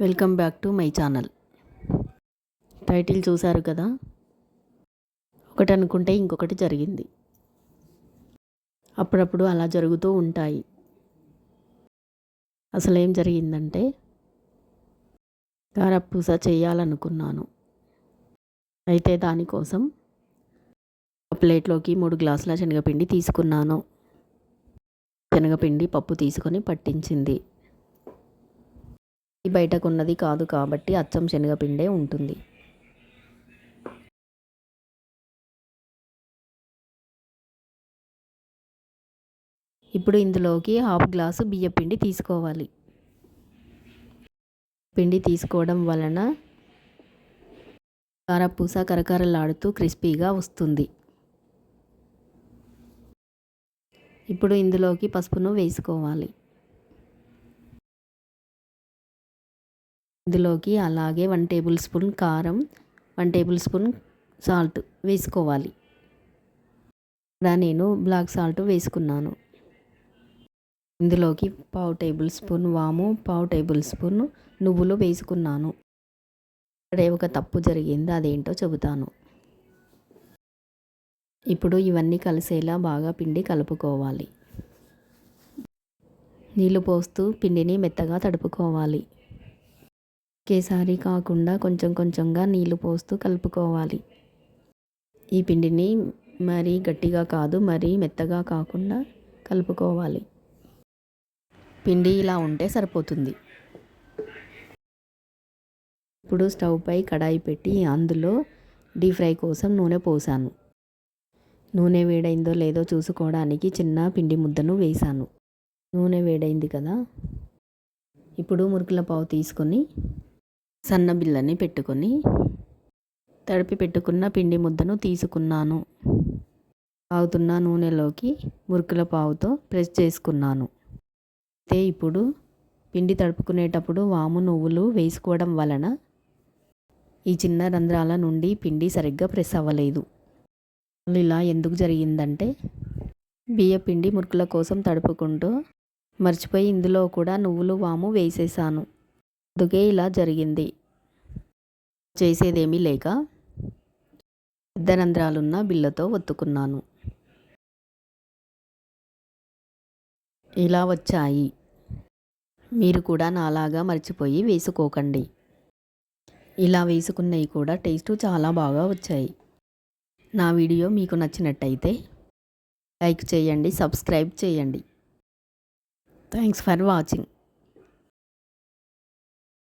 Welcome back to my channel. Title చూశారు కదా? ఒకటి అనుకుంటే ఇంకొకటి జరిగింది. అప్పుడప్పుడు అలా జరుగుతూ ఉంటాయి. అసలు ఏం జరిగిందంటే కారపూస చేయాలనుకున్నాను. అయితే దానికోసం ప్లేట్లోకి మూడు గ్లాసుల శనగపిండి తీసుకున్నాను. శనగపిండి పప్పు తీసుకొని పట్టించింది. ఇది బయటకు ఉన్నది కాదు కాబట్టి అచ్చం శనగపిండే ఉంటుంది. ఇప్పుడు ఇందులోకి హాఫ్ గ్లాసు బియ్యపిండి తీసుకోవాలి. పిండి తీసుకోవడం వలన కారపూస కరకరలాడుతూ క్రిస్పీగా వస్తుంది. ఇప్పుడు ఇందులోకి పసుపును వేసుకోవాలి. ఇందులోకి అలాగే వన్ టేబుల్ స్పూన్ కారం వన్ టేబుల్ స్పూన్ సాల్ట్ వేసుకోవాలి. ఇక్కడ నేను బ్లాక్ సాల్ట్ వేసుకున్నాను. ఇందులోకి పావు టేబుల్ స్పూన్ వాము పావు టేబుల్ స్పూన్ నువ్వులు వేసుకున్నాను. ఇక్కడ ఒక తప్పు జరిగింది అదేంటో చెబుతాను. ఇప్పుడు ఇవన్నీ కలిసేలా బాగా పిండి కలుపుకోవాలి. నీళ్ళు పోస్తూ పిండిని మెత్తగా తడుపుకోవాలి. ఒకేసారి కాకుండా కొంచెం కొంచెంగా నీళ్ళు పోస్తూ కలుపుకోవాలి. ఈ పిండిని మరీ గట్టిగా కాదు మరీ మెత్తగా కాకుండా కలుపుకోవాలి. పిండి ఇలా ఉంటే సరిపోతుంది. ఇప్పుడు స్టవ్ పై కడాయి పెట్టి అందులో డీప్ ఫ్రై కోసం నూనె పోసాను. నూనె వేడైందో లేదో చూసుకోవడానికి చిన్న పిండి ముద్దను వేశాను నూనె వేడైంది కదా? ఇప్పుడు మురుకుల పావు తీసుకొని సన్న బిల్లని పెట్టుకొని తడిపి పెట్టుకున్న పిండి ముద్దను తీసుకున్నాను. పావుతున్న నూనెలోకి మురుకుల పావుతో ప్రెస్ చేసుకున్నాను. అయితే ఇప్పుడు పిండి తడుపుకునేటప్పుడు వాము నువ్వులు వేసుకోవడం వలన ఈ చిన్న రంధ్రాల నుండి పిండి సరిగ్గా ప్రెస్ అవ్వలేదు. ఇలా ఎందుకు జరిగిందంటే బియ్య పిండి మురుకుల కోసం తడుపుకుంటూ మర్చిపోయి ఇందులో కూడా నువ్వులు వాము వేసేసాను. అందుకే ఇలా జరిగింది. చేసేదేమీ లేక పెద్ద రంధ్రాలున్న బిల్లతో ఒత్తుకున్నాను. ఇలా వచ్చాయి. మీరు కూడా నాలాగా మర్చిపోయి వేసుకోకండి. ఇలా వేసుకున్నవి కూడా టేస్ట్ చాలా బాగా వచ్చాయి. నా వీడియో మీకు నచ్చినట్టయితే లైక్ చేయండి సబ్స్క్రైబ్ చేయండి. Thanks for watching.